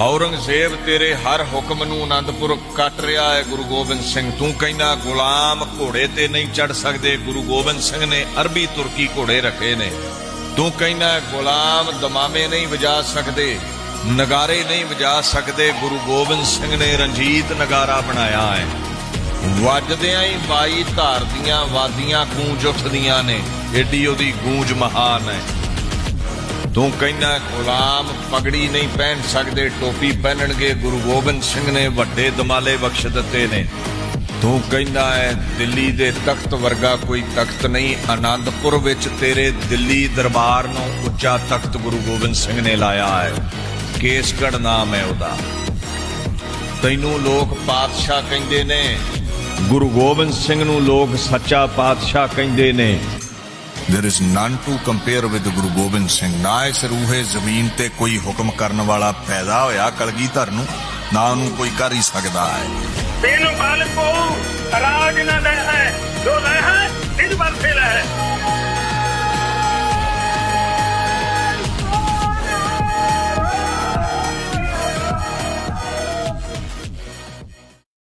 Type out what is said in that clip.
ਔਰੰਗਜ਼ੇਬ ਤੇਰੇ ਹਰ ਹੁਕਮ ਨੂੰ ਆਨੰਦਪੁਰ ਕੱਟ ਰਿਹਾ ਹੈ। ਗੁਰੂ ਗੋਬਿੰਦ ਸਿੰਘ, ਤੂੰ ਕਹਿੰਦਾ, ਗੁਲਾਮ ਘੋੜੇ ਤੇ ਨਹੀਂ ਚੜ ਸਕਦੇ। ਗੁਰੂ ਗੋਬਿੰਦ ਸਿੰਘ ਨੇ ਅਰਬੀ ਤੁਰਕੀ ਘੋੜੇ ਰੱਖੇ ਨੇ। ਤੂੰ ਕਹਿੰਦਾ, ਗੁਲਾਮ ਦਮਾਮੇ ਨਹੀਂ ਵਜਾ ਸਕਦੇ, ਨਗਾਰੇ ਨਹੀਂ ਵਜਾ ਸਕਦੇ। ਗੁਰੂ ਗੋਬਿੰਦ ਸਿੰਘ ਨੇ ਰਣਜੀਤ ਨਗਾਰਾ ਬਣਾਇਆ ਹੈ। ਵੱਜਦਿਆਂ ਹੀ ਬਾਈ ਧਾਰ ਦੀਆਂ ਵਾਦੀਆਂ ਗੂੰਜ ਉੱਠਦੀਆਂ ਨੇ। ਏਡੀ ਉਹਦੀ ਗੂੰਜ ਮਹਾਨ ਹੈ। ਤੂੰ ਕਹਿੰਦਾ ਗੁਲਾਮ ਪਗੜੀ ਨਹੀਂ ਪਹਿਨ ਸਕਦੇ, ਟੋਪੀ ਪਹਿਨਣਗੇ, ਗੁਰੂ ਗੋਬਿੰਦ ਸਿੰਘ ਨੇ ਵੱਡੇ ਦਮਾਲੇ ਬਖਸ਼ ਦਿੱਤੇ ਨੇ। ਤੂੰ ਕਹਿੰਦਾ ਹੈ, ਦਿੱਲੀ ਦੇ ਤਖਤ ਵਰਗਾ ਕੋਈ ਤਖਤ ਨਹੀਂ, ਆਨੰਦਪੁਰ ਵਿੱਚ ਤੇਰੇ ਦਿੱਲੀ ਦਰਬਾਰ ਨੂੰ ਉੱਚਾ ਤਖਤ ਗੁਰੂ ਗੋਬਿੰਦ ਸਿੰਘ ਨੇ ਲਾਇਆ ਹੈ। ਕੇਸਗੜ ਨਾਮ ਹੈ ਉਹਦਾ। ਤੈਨੂੰ ਲੋਕ ਪਾਤਸ਼ਾਹ ਕਹਿੰਦੇ ਨੇ, ਗੁਰੂ ਗੋਬਿੰਦ ਸਿੰਘ ਨੂੰ ਲੋਕ ਸੱਚਾ ਪਾਤਸ਼ਾਹ ਕਹਿੰਦੇ ਨੇ। There is none to compare with ਗੁਰੂ ਗੋਬਿੰਦ ਸਿੰਘ ਨਾ ਇਸ ਰੂਹੇ ਜ਼ਮੀਨ ਤੇ ਕੋਈ ਹੁਕਮ ਕਰਨ ਵਾਲਾ ਪੈਦਾ ਹੋਇਆ ਕਲਗੀਧਰ ਨੂੰ ਨਾ ਉਹਨੂੰ ਕੋਈ ਕਰ ਹੀ ਸਕਦਾ ਹੈ ਤੈਨੂੰ ਮਾਲਕ ਕੋ ਰਾਜ ਨਾ ਹੈ ਜੋ